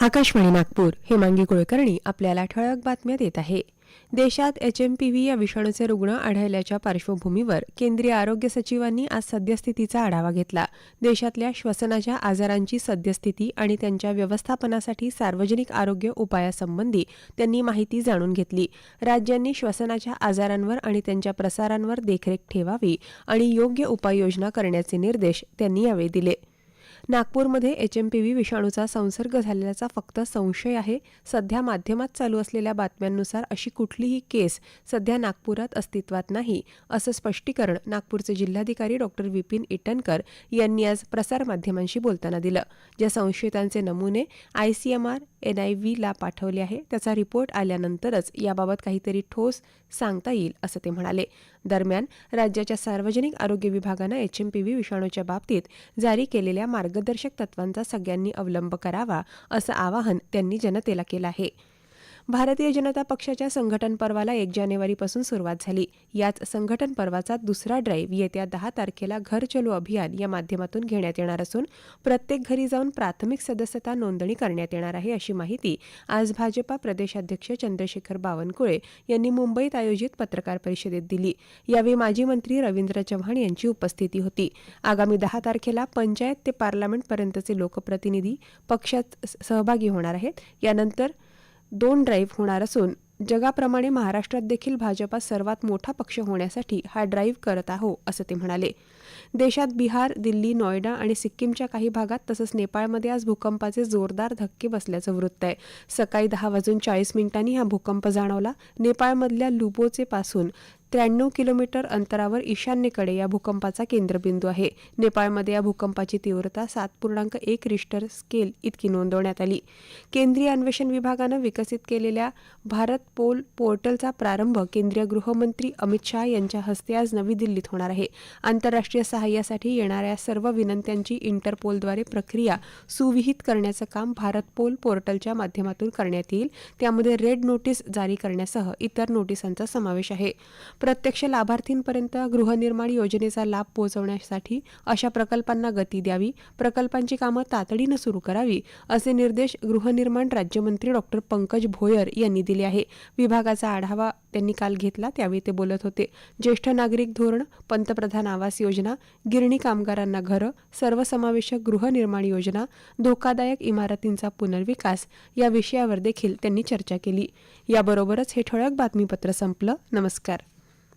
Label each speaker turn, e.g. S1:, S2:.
S1: आकाशवाणी नागपूर हेमांगी कुलकर्णी आपल्याला ठळक बातम्या देत आहे. देशात एच एम पी व्ही या विषाणूचे रुग्ण आढळल्याच्या पार्श्वभूमीवर केंद्रीय आरोग्य सचिवांनी आज सद्यस्थितीचा आढावा घेतला. देशातल्या श्वसनाच्या आजारांची सद्यस्थिती आणि त्यांच्या व्यवस्थापनासाठी सार्वजनिक आरोग्य उपायासंबंधी त्यांनी माहिती जाणून घेतली. राज्यांनी श्वसनाच्या आजारांवर आणि त्यांच्या प्रसारांवर देखरेख ठेवावी आणि योग्य उपाययोजना करण्याचे निर्देश त्यांनी यावेळी दिले. नागपूरमध्ये एच एमपीवी विषाणूचा संसर्ग झालेल्याचा फक्त संशय आहे. सध्या माध्यमात चालू असलेल्या बातम्यांनुसार अशी कुठलीही केस सध्या नागपुरात अस्तित्वात नाही असं स्पष्टीकरण नागपूरचे जिल्हाधिकारी डॉक्टर विपिन इटनकर यांनी आज प्रसारमाध्यमांशी बोलताना दिलं. ज्या संशयितांचे नमुने आयसीएमआर एनआयव्हीला पाठवले आहे त्याचा रिपोर्ट आल्यानंतरच याबाबत काहीतरी ठोस सांगता येईल असं ते म्हणाले. दरम्यान राज्याच्या सार्वजनिक आरोग्य विभागानं एचएमपीव्ही विषाणूच्या बाबतीत जारी केलेल्या मार्गदर्शक तत्वांचा सगळ्यांनी अवलंब करावा असं आवाहन त्यांनी जनतेला केलं आहे. भारतीय जनता पक्षाच्या संघटन पर्वाला एक जानेवारीपासून सुरुवात झाली. याच संघटन पर्वाचा दुसरा ड्राईव्ह येत्या दहा तारखेला घर चलो अभियान या माध्यमातून घेण्यात येणार असून प्रत्येक घरी जाऊन प्राथमिक सदस्यता नोंदणी करण्यात येणार आहे अशी माहिती आज भाजपा प्रदेशाध्यक्ष चंद्रशेखर बावनकुळे यांनी मुंबईत आयोजित पत्रकार परिषदेत दिली. यावेळी माजी मंत्री रवींद्र चव्हाण यांची उपस्थिती होती. आगामी दहा तारखेला पंचायत ते पार्लमेंटपर्यंतचे लोकप्रतिनिधी पक्षात सहभागी होणार आहेत. यानंतर दोन ड्राईव्ह होणार असून जगाप्रमाणे महाराष्ट्रात देखील भाजपा सर्वात मोठा पक्ष होण्यासाठी हा ड्राईव्ह करत आहो असं ते म्हणाले. देशात बिहार दिल्ली नोएडा आणि सिक्कीमच्या काही भागात तसंच नेपाळमध्ये आज भूकंपाचे जोरदार धक्के बसल्याचं वृत्त आहे. सकाळी दहा वाजून चाळीस मिनिटांनी हा भूकंप जाणवला. नेपाळमधल्या लुबोचे पासून त्र्याण्णव किलोमीटर अंतरावर ईशान्येकडे या भूकंपाचा केंद्रबिंदू आहे. नेपाळमध्ये या भूकंपाची तीव्रता सात पूर्णांक एक रिश्टर स्केल इतकी नोंदवण्यात आली. केंद्रीय अन्वेषण विभागानं विकसित केलेल्या भारत पोल पोर्टलचा प्रारंभ केंद्रीय गृहमंत्री अमित शहा यांच्या हस्ते आज नवी दिल्लीत होणार आहे. आंतरराष्ट्रीय सहाय्यासाठी येणाऱ्या सर्व विनंत्यांची इंटरपोलद्वारे प्रक्रिया सुविहित करण्याचं काम भारत पोल पोर्टलच्या माध्यमातून करण्यात येईल. त्यामध्ये रेड नोटीस जारी करण्यासह इतर नोटिसांचा समावेश आहे. प्रत्यक्ष लाभार्थींपर्यंत गृहनिर्माण योजनेचा लाभ पोहोचवण्यासाठी अशा प्रकल्पांना गती द्यावी प्रकल्पांची कामं तातडीनं सुरू करावी असे निर्देश गृहनिर्माण राज्यमंत्री डॉक्टर पंकज भोयर यांनी दिले आहे. विभागाचा आढावा त्यांनी काल घेतला त्यावेळी ते बोलत होते. ज्येष्ठ नागरिक धोरण पंतप्रधान आवास योजना गिरणी कामगारांना घरं सर्वसमावेशक गृहनिर्माण योजना धोकादायक इमारतींचा पुनर्विकास या विषयावर देखील त्यांनी चर्चा केली. याबरोबरच हे ठळक बातमीपत्र संपलं. नमस्कार.